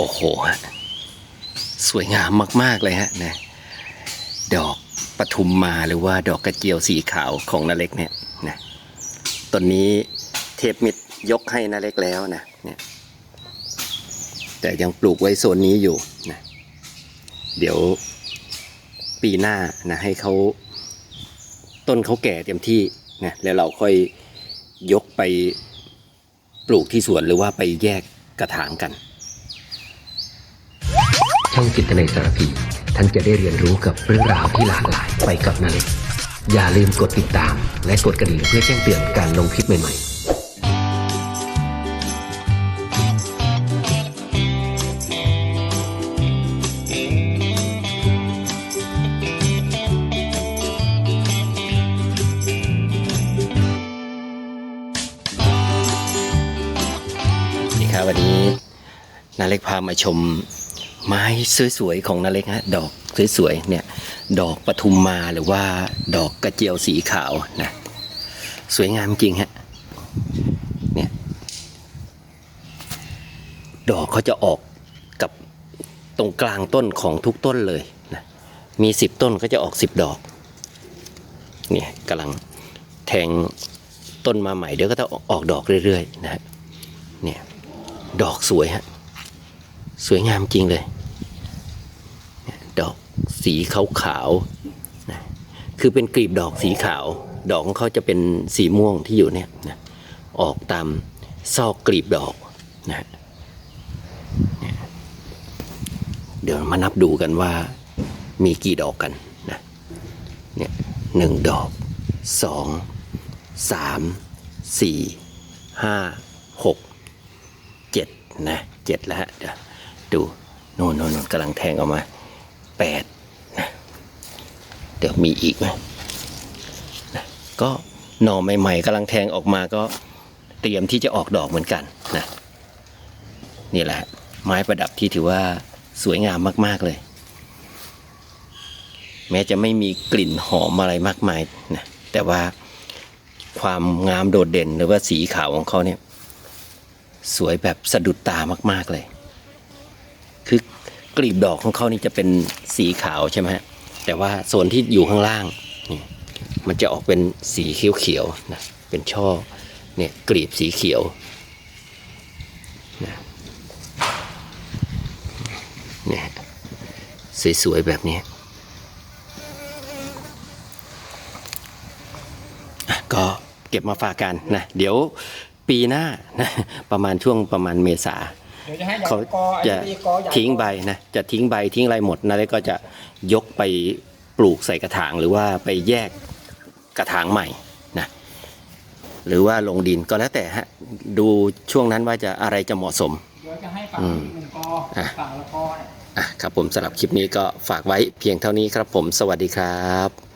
โอ้โหฮะสวยงามมาก ๆ เลยฮะนะดอกปทุมมาหรือว่าดอกกระเจียวสีขาวของนาเล็กเนี่ยนะต้นนี้เทพมิตรยกให้นาเล็กแล้วนะเนี่ยแต่ยังปลูกไว้โซนนี้อยู่นะเดี๋ยวปีหน้านะให้เขาต้นเขาแก่เต็มที่นะแล้วเราค่อยยกไปปลูกที่สวนหรือว่าไปแยกกระถางกัน ช่องจิตในสารพี ท่านจะได้เรียนรู้กับเรื่องราวที่หลากหลายไปกับนาเล็ก อย่าลืมกดติดตาม และกดกระดิ่งเพื่อแจ้งเตือนการลงคลิปใหม่ๆนี่ครับวันนี้นาเล็กพามาชม ไม้สวยๆของนาเล็กฮะดอกสวยๆเนี่ยดอกปทุมมาหรือว่าดอกกระเจียวสีขาวนะสวยงามจริงฮะเนี่ยดอกเขาจะออกกับตรงกลางต้นของทุกต้นเลยนะมีสิบต้นก็จะออกสิบดอกเนี่ยกำลังแทงต้นมาใหม่เดี๋ยวก็จะออกดอกเรื่อยๆนะฮะเนี่ยดอกสวยฮะสวยงามจริงเลย สีขาวขาวๆนะคือเป็นกลีบดอกสีขาว ดอกของเขาจะเป็นสีม่วงที่อยู่เนี่ยนะออกตามซอกกลีบดอกนะเดี๋ยวมานับดูกันว่ามีกี่ดอกกันนะเนี่ยหนึ่งดอกสองสามสี่ห้าหกเจ็ดนะเจ็ดแล้วฮะเดี๋ยวดูโน่นโน่นน่นกำลังแทงออกมาแปด เดี๋ยวมีอีกไหมก็หน่อใหม่ ๆกำลังแทงออกมาก็เตรียมที่จะออกดอกเหมือนกันนะนี่แหละ ไม้ประดับที่ถือว่าสวยงามมาก ๆ เลย แม้จะไม่มีกลิ่นหอมอะไรมากมายนะแต่ว่าความงามโดดเด่นหรือว่าสีขาวของเขาเนี่ยสวยแบบสะดุดตามาก ๆ เลย คือกลีบดอกของเขานี่จะเป็นสีขาวใช่ไหมฮะ แต่ว่าโซนที่อยู่ข้างล่างนี่มันจะออกเป็นสีเขียวๆนะเป็นช่อเนี่ยกลีบสีเขียวนะเนี่ยสวยๆแบบนี้ก็เก็บมาฝากกันนะ เดี๋ยวปีหน้านะประมาณช่วงประมาณเมษา ดี๋ยวจะให้ใหญ่เขากอไอ้จะที่กอใหญ่ทิ้งใบนะจะทิ้งใบทิ้งอะไรหมดนะแล้วก็จะยกไปปลูกใส่กระถางหรือว่าไปแยกกระถางใหม่นะหรือว่าลงดินก็แล้วแต่ฮะดูช่วงนั้นว่าจะอะไรจะเหมาะสม เดี๋ยวจะให้ฝั่งอืมหนึ่งกออะ ฝั่งละกอเนี่ย อะครับผมสำหรับคลิปนี้ก็ฝากไว้เพียงเท่านี้ครับผมสวัสดีครับ